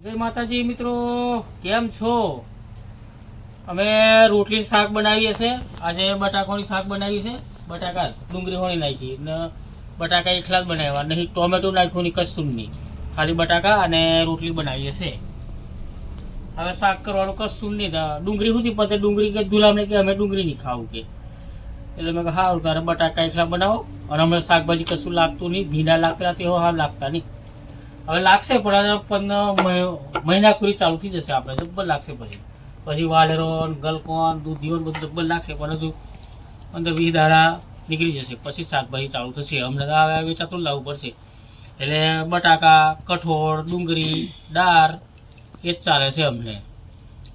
જય માતાજી, મિત્રો. કેમ છો? અમે રોટલી શાક બનાવીએ છે આજે બટાકાની શાક બનાવી છે. બટાકા ડુંગળી હોણી નાખી ને બટાકા એકલા જ બનાવ્યા. નહીં, ટોમેટો નાખ્યું નહીં કશું નહીં ખાલી બટાકા અને રોટલી બનાવીએ છે હવે શાક કરવાનું કશું નહીં ડુંગળી સુધી પતે ડુંગળી કે ગુલામને કે અમે ડુંગળી નહીં ખાવું કે. એટલે મેં સારું તારે બટાકા એકલા બનાવો. અને અમે શાકભાજી કશું લાગતું નહીં. ભીંડા લાગતા તેઓ હા લાગતા નહીં. હવે લાગશે પણ પંદર મહિના પૂરી ચાલુ થઈ જશે આપણે, જબ્બર લાગશે પછી. પછી વાલેરોન ગલકોન, દૂધીઓન બધું જબ્બર લાગશે, પણ હજુ પંદર વીસ દાડા નીકળી જશે. પછી શાકભાજી ચાલુ થશે. અમને તો હવે વેચાતું લાવવું પડશે. એટલે બટાકા, કઠોળ, ડુંગળી, દાળ, એ જ ચાલે છે અમને.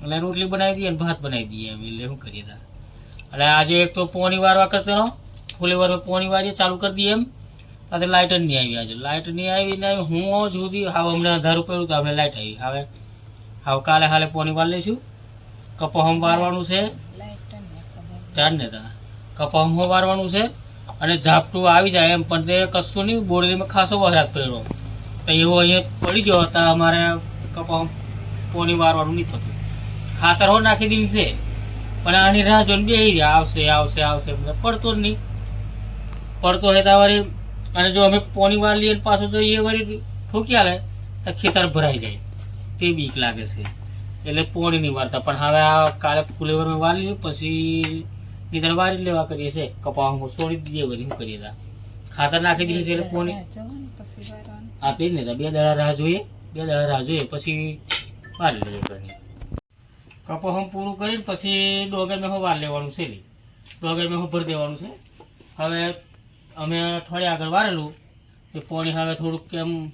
એટલે રોટલી બનાવી દઈએ અને ભાત બનાવી દઈએ એમ એટલે શું કરીએ એટલે આજે એક તો પોણી વારવા કરતો ફૂલે વારવા પોણી વારીએ ચાલુ કરી દઈએ એમ. આજે લાઇટ જ નહીં આવી આજે. લાઇટ નહીં આવી ને હું સુધી હાવ અમને અધારું પડ્યું તો અમે લાઇટ આવી. હવે હાવ કાલે હાલે પોની વાર લઈશું. કપહમ વારવાનું છે. ત્યાર ને તા કપહમ વારવાનું છે અને ઝાપટું આવી જાય એમ પણ તે કશું નહીં બોરડીમાં ખાસો વરસાદ પડ્યો. તો એવો અહીંયા પડી ગયો હતા અમારે કપહમ પોની વારવાનું નહીં થતું. ખાતર હો નાખી દીધી છે પણ આની રાહ જોઈને બે આવશે આવશે આવશે. પડતો જ નહીં. પડતો હોય તમારી વળી અને જો અમે પોની વાર લઈએ પાછું તો એ વળી ઠોકી આલે તો ખેતર ભરાઈ જાય. તે બીક લાગે છે. એટલે પોણી નહીં વારતા. પણ હવે આ કાલે ફુલેવરમાં વાર લઈએ પછી નીતર વારી લેવા કરીએ છે કપામાં છોડી દઈએ વળી શું કરીએ ખાતર નાખી દીધું છે એટલે પોણી. આપી જ ને તા બે દાડા રાહ જોઈએ બે દાડા રાહ જોઈએ પછી વારી લઈએ કરી કપાહમ પૂરું કરીને પછી ડોગર મેં વાર લેવાનું છે ડોગર મેં ભરી દેવાનું છે. હવે અમે અઠવાડિયા આગળ વારેલું કે પોણી હવે થોડુંક કેમ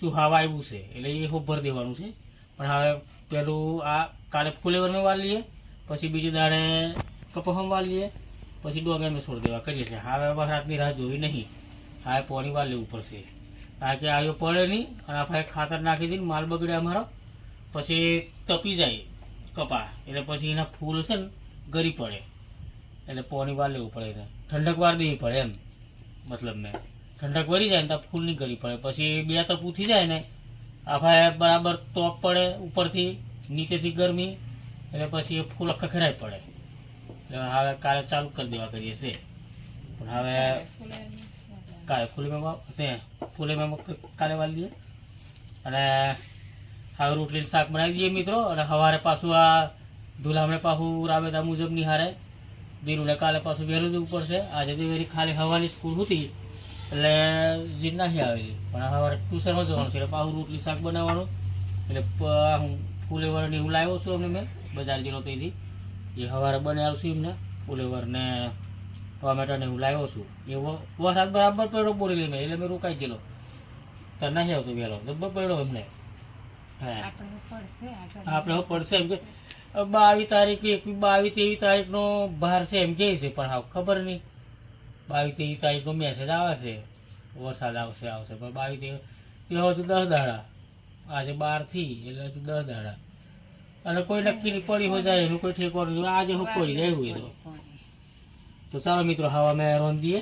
શું હવા આવ્યું છે. એટલે એ ભર દેવાનું છે. પણ હવે પેલું આ કાલે ફુલેવરમાં વાળીએ પછી બીજી દાડે કપહમ વાળીએ પછી ડોગે અમે છોડી દેવા કરીએ છીએ. હવે વરસાદની રાહ જોવી નહીં. હવે પોણી વાર લેવું પડશે. કારણ કે આવ્યો પડે નહીં અને આપણે ખાતર નાખી દઈને માલ બગડે અમારો. પછી તપી જાય કપા. એટલે પછી એના ફૂલ છે ને ગરી પડે. એટલે પોણી વાર લેવું પડે એને. ઠંડક વાર દેવી પડે એમ. મતલબ મેં. ઠંડક વળી જાય ને તો ફૂલ નહીં કરી પડે. પછી બે તરફ ઉઠી જાય ને. આપણે બરાબર ટોપ પડે ઉપરથી, નીચેથી ગરમી, એટલે પછી એ ફૂલ ખખરાઈ પડે. એટલે હવે કાલે ચાલુ કરી દેવા કરીએ છે. પણ હવે કાલે ફૂલેમાં તે ફૂલેમાં કાલે વાળી દઈએ. અને હવે રોટલી શાક બનાવી દઈએ મિત્રો. અને સવારે પાછું આ ધુલામણે પાછું રાબેતા મુજબ નિહારે દીનુને કાલે પાછું વહેલું જવું પડશે. આજે તો વેરી ખાલી હવાની સ્કૂલ હતી. એટલે જીત નાખી આવેલી. પણ સવારે ટ્યુશનમાં જવાનું છે. એટલે પાછું રોટલી શાક બનાવવાનું. એટલે હું ફુલેવર ને એવું લાવ્યો છું અમને મેં. બજાર જીરો તેથી એ સવારે બનાવ્યું છું એમને ફુલેવર ને ટોમેટો ને એવું લાવ્યો છું. એ વ- વરસાદ બરાબર પડ્યો બોરેલી મેં. એટલે મેં રોકાઈ ગયેલો. ત્યારે નહીં આવતો વહેલો. જબ્બર પડ્યો એમને. હા. આપણે પડશે. એમ કે બાવીસ તારીખ એકવીસ, બાવીસ, ત્રેવીસ તારીખનો બહાર છે એમ કહે છે, પણ હા ખબર નહીં. બાવીસ, ત્રેવીસ તારીખનો મેસેજ આવે છે, વરસાદ આવશે આવશે, પણ બાવીસ, ત્રેવીસ તે હજુ દસ દાડા. આજે બારથી એટલે હજુ દસ દાડા. અને કોઈ નક્કી પડી હોય જાય, એનું કોઈ ઠેકો નહીં. આજે હું પડી જાય એ તો તો ચાલો મિત્રો, હવા મેં રોંધીએ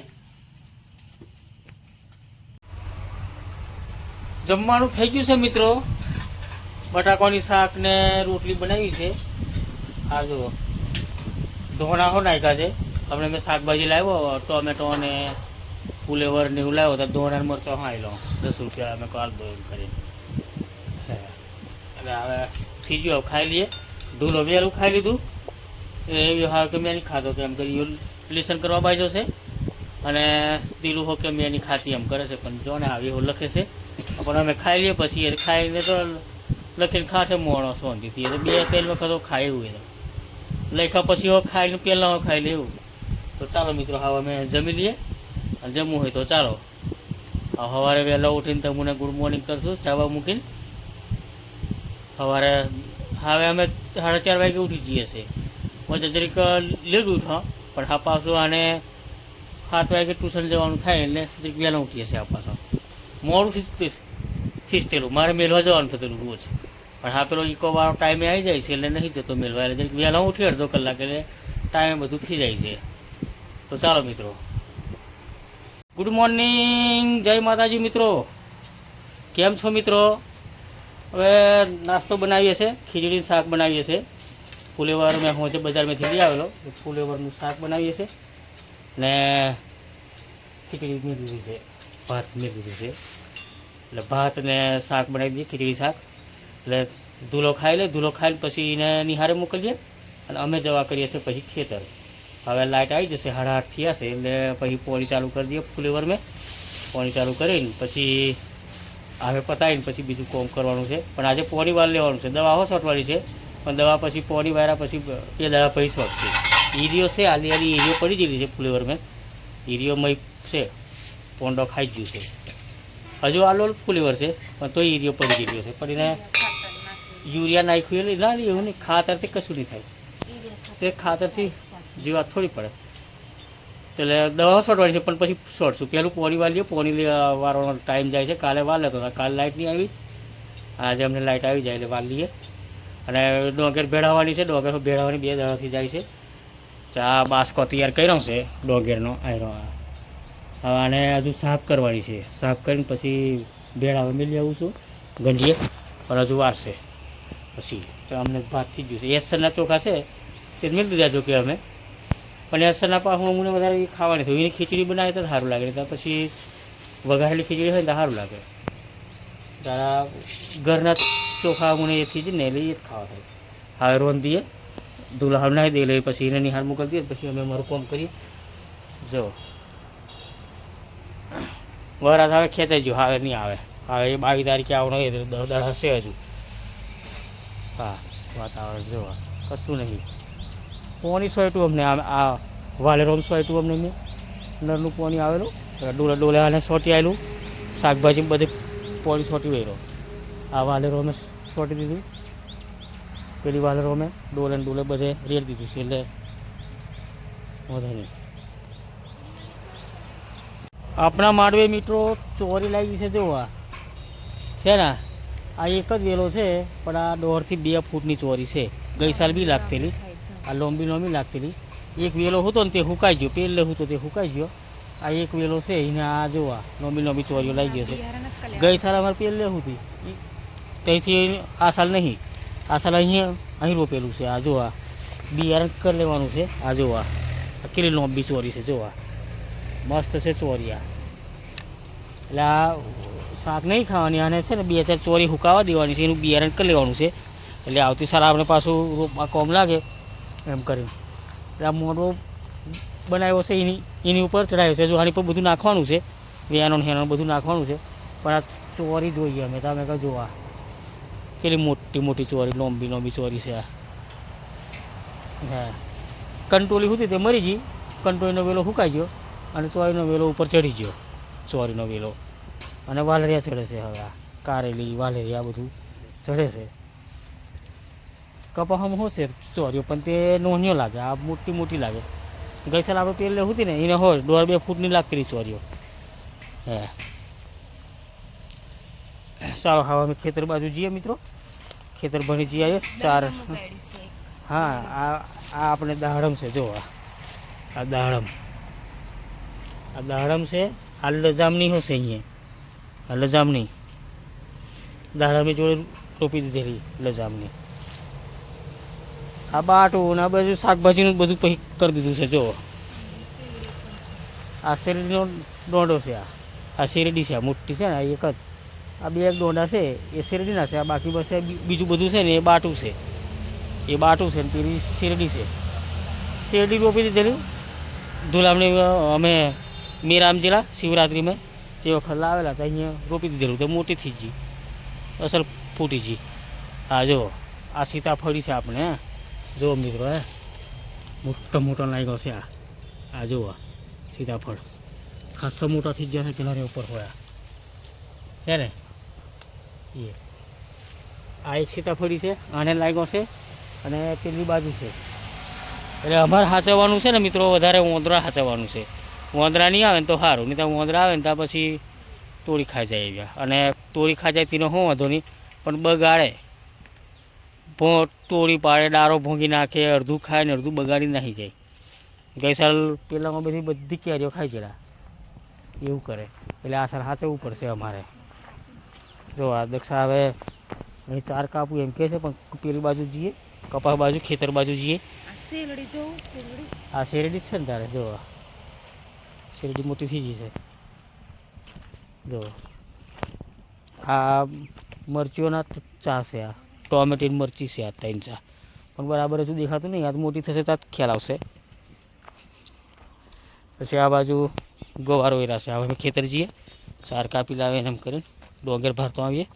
જમવાનું થઈ ગયું છે મિત્રો? બટાકાની શાક ને રોટલી બનાવી છે. આ જુઓ. ધોણા હો નાખ્યા છે. હમણાં મેં શાકભાજી લાવ્યો ટોમેટો ને ફુલેવર ને એવું લાવ્યો તો ધોણા મરચો હાઈ લો દસ રૂપિયા અમે કાલ દો એમ કરી. એટલે હવે થઈ ગયો ખાઈ લઈએ. ઢૂલો વેલું ખાઈ લીધું. એ હા કે મેં નહીં ખાધો કે એમ કરી લેસન કરવા બાજ્યો છે. અને દીલું હો કે મેં નહીં ખાતી એમ કરે છે. પણ જો ને આવી એવું લખે છે. પણ અમે ખાઈ લઈએ, પછી એ ખાઈને તો લખીને ખાશે મોણો શાંતિથી એટલે બે પહેલી વખત તો ખાય એને. લખ્યા પછી હવે ખાઈને પહેલાં હવે ખાઈ લેવું તો ચાલો મિત્રો, હવે અમે જમી લઈએ અને જમવું હોય તો ચાલો. સવારે વહેલા ઉઠીને તમને ગુડ મોર્નિંગ કરશું ચાવા મૂકીને. સવારે હવે અમે સાડા ચાર વાગે ઉઠી જઈએ છીએ. વચ્ચે જરીક લેટ ઉઠો પણ હા પાછું આને સાત વાગે ટ્યુશન જવાનું થાય એટલે વહેલા ઉઠીએ છીએ આ પાછો. મોડું ખીચતે ખીચતેલું મારે મેળવા જવાનું થતું રોજ. પણ હા, પેલો ઇકો વાળો ટાઈમે આવી જાય છે એટલે નહીં જતો મેળવા એટલે વહેલા ઉઠી અડધો કલાક, એટલે ટાઈમે બધું થઈ જાય છે. તો ચાલો મિત્રો. ગુડ મોર્નિંગ જય માતાજી મિત્રો. કેમ છો મિત્રો? હવે નાસ્તો બનાવીએ છીએ ખીચડીનું શાક બનાવીએ છે. ફુલેવર મેં હોંચે બજારમાંથી લઈ આવેલો. ફુલેવરનું શાક બનાવીએ છે. ને ખીચડી મેળવી છે, ભાત મેળવી છે. એટલે ભાત ને શાક બનાવી દઈએ, ખીચડી શાક. એટલે ધૂલો ખાઈ લે ધૂલો ખાઈને પછી એને નિહારે મોકલીએ અને અમે જવા કરીએ છીએ પછી ખેતર. હવે લાઇટ આવી જશે હાડા આઠ થયા એટલે પછી પોણી ચાલુ કરી દઈએ ફુલેવર મેં. પોણી ચાલુ કરીને પછી હવે પતાવીને પછી બીજું કોમ કરવાનું છે. પણ આજે પોણી વાર લેવાનું છે. દવા હો છોટવાની છે, પણ દવા પછી પોણી વાર્યા પછી બે દવા પછી છોટશે ઈરીઓ છે, આલી આલી ઈરીઓ પડી ગયેલી છે ફુલેવર મેં. ઈરીઓ મય છે, પોંડો ખાઈ ગયું છે. હજુ આલો ફુલેવર છે પણ તોય ઈરિયો પડી ગયો છે. પણ એને યુરિયા નાખ્યું એટલે ના એવું નહીં, ખાતરથી કશું નહીં થાય. તે ખાતરથી જીવાત થોડી પડે. એટલે દવા છોડવાની છે, પણ પછી છોડશું પહેલું પોણી વાળીએ પોણી વાળવાનો ટાઈમ જાય છે. કાલે લેતો હતો. કાલે લાઇટ નહીં આવી. આજે અમને લાઇટ આવી જાય એટલે વાર લઈએ. અને ડોંગેર ભેળવવાની છે. ડોંગેર ભેળવવાની બે દાડાથી જાય છે. તો આ બાસ્કો તૈયાર કર્યો છે ડોંગેરનો આયરો આ. હવે આને હજુ સાફ કરવાની છે. સાફ કરીને પછી ભેળાવે મેલી આવું છું. ગંજીએ. પણ હજુ વારશે પછી તો અમને ભાત થઈ ગયું છે. એસરના ચોખા છે તે મેળ દીધા જો કે અમે. પણ એસરના હું અમને વધારે ખાવાની થયું એની ખીચડી બનાવે તો સારું લાગે. તો પછી વઘારેલી ખીચડી હોય તો સારું લાગે. તારા ઘરના ચોખા મને એથી જ ને એટલે એ જ ખાવા થાય. હવે દઈએ. દુલ્હા નાખી દઈએ. એટલે પછી એને નિહાર મોકલી દઈએ. પછી અમે અમારું કામ કરીએ. જો. વરાત હવે ખેંચાઈ ગયું. હવે નહીં આવે. હવે એ બાવીસ તારીખે આવવાનો એ દર હશે હજુ. હા વાતાવરણ જોવા કશું નહીં. પોણી સોયટું અમને આ વાલેરોમ સોયટું અમને મેં. નરનું પોણી આવેલું. ડોલે ડોલે આને સોટી આવેલું. શાકભાજી બધે પોણી સોટી વેરો. આ વાલેરોમે સોટી દીધું. પેલી વાલેરોમે ડોલે ડોલે બધે રેડ દીધું છે, એટલે વધારે નહીં. આપણા માંડવે મિત્રો ચોરી લાગી છે જોવા છે ને? આ એક જ વેલો છે, પણ આ દોઢથી બે ફૂટની ચોરી છે. ગઈ સાલ બી લાગતેલી. આ લોંબી લોંબી લાગતેલી. એક વેલો હતો ને તે હુકાઈ ગયો, પેલે હતો તે હુકાઈ ગયો. આ એક વેલો છે, એને આ જોવા લોંબી લોંબી ચોરીઓ લાગી ગયો છે. ગઈ સાલ અમારે પેલે હતી ત્યાંથી આ સાલ નહીં. આ સાલ અહીંયા, અહીં રોપેલું છે. આ જોવા બિયારણ કરી લેવાનું છે. આ જોવા આ. કેટલી લોંબી ચોરી છે જોવા મસ્ત છે ચોરિયા. એટલે આ શાક નહીં ખાવાની આને છે ને બે ચાર ચોરી હુકાવા દેવાની છે, એનું બિયારણ કરી લેવાનું છે. એટલે આવતી સારા આપણે પાછું રોપમાં કોમ લાગે એમ કરીને. એટલે આ મોટો બનાવ્યો છે, એની એની ઉપર ચડાવ્યો છે. જો આની પર બધું નાખવાનું છે વ્યાનો હેનો બધું નાખવાનું છે. પણ આ ચોરી જોઈએ અમે તમે કહો જોવા કેટલી મોટી મોટી ચોરી, લોંબી લોંબી ચોરી છે આ. હા. કંટોલી હતી તે મરી ગઈ. કંટોલીનો વેલો હુકાઈ ગયો. અને ચોરીનો વેલો ઉપર ચડી ગયો. ચોરીનો વેલો. અને વાલરિયા ચડે છે હવે આ. કારેલી વાલેરિયા બધું ચડે છે. કપાસમાં શું છે ચોરીઓ પણ તે નોંધ્યો લાગે. આ મોટી મોટી લાગે. ગઈ સાલ આપણે તેલ લેવું હતી ને એને હોય દોઢ બે ફૂટની લાગતી રહી ચોરીઓ હે. સાવ હવે અમે ખેતર બાજુ જઈએ મિત્રો. ખેતર ભણી જઈએ આવીએ. ચાર હા આ આ આપણે દાડમ છે જો આ. આ દાડમ. આ દાડમ છે, આ લજામની હશે અહીંયા. આ લજામની દાડમની જોડે રોપી દીધેલી લજામની આ બાટું આ બધું શાકભાજીનું બધું પછી કરી દીધું છે જો આ શેરડીનો દોંડો છે આ. આ શેરડી છે, આ મોટી છે ને, આ એક જ. આ બે એક દોંડા છે, એ શેરડીના છે, આ બાકી બસ બીજું બધું છે ને, એ બાટું છે. એ બાટું છે ને, પેલી શેરડી છે. શેરડી રોપી દીધેલી. ધુલામણી અમે મીરામ જિલ્લા શિવરાત્રિમાં તે વખત લાવેલા હતા, અહીંયા રોપી દીધેલું તો મોટી થઈ ગઈ. અસલ ફૂટી ગઈ. હા જો, આ સીતાફળી છે આપણે, હા. જો મિત્રો, હે. મોટો મોટો લાગ્યો છે આ. આ જુઓ સીતાફળ. ખાસો મોટો થઈ ગયા છે કિનારે ઉપર હોય છે ને? એ. આ એક સીતાફળી છે, આને લાગ્યો છે અને પેલી બાજુ છે. એટલે અમારે સાચવવાનું છે ને મિત્રો, વધારે ઓંદરા સાચવવાનું છે. ઓંદરા નહીં આવે ને તો સારું નહીં તો વાંદરા આવે ને ત્યાં પછી તોડી ખાઈ જાય એવા. અને તોડી ખાઈ જાય તેનો શું વાંધો નહીં પણ બગાડે. ભો તોડી પાડે ડારો ભોંગી નાખે અડધું ખાય ને અડધું બગાડી નાખી જાય. ગઈ સાલ પેલામાં બધી બધી કેરીઓ ખાઈ જરા એવું કરે. એટલે આ સાલ સાચવવું પડશે અમારે. જો આ દક્ષા હવે અહીં ચાર કાપું એમ કહે છે પણ પેલી બાજુ જઈએ કપાસ બાજુ ખેતર બાજુ જઈએ. આ શેરડી જ છે ને તારે જો શેરડી મોટી થઈ ગઈ છે. જો. આ મરચીઓના ચા છે આ. ટોમેટીન મરચી છે આ ત્રણ ચા. પણ બરાબર હજુ દેખાતું નહીં. તો મોટી થશે ત્યાં ખ્યાલ આવશે. પછી આ બાજુ ગવારો વેરા છે. હવે ખેતર જઈએ. ચાર કાપી લાવે એમ કરીને ડોંગર ભરતો આવીએ.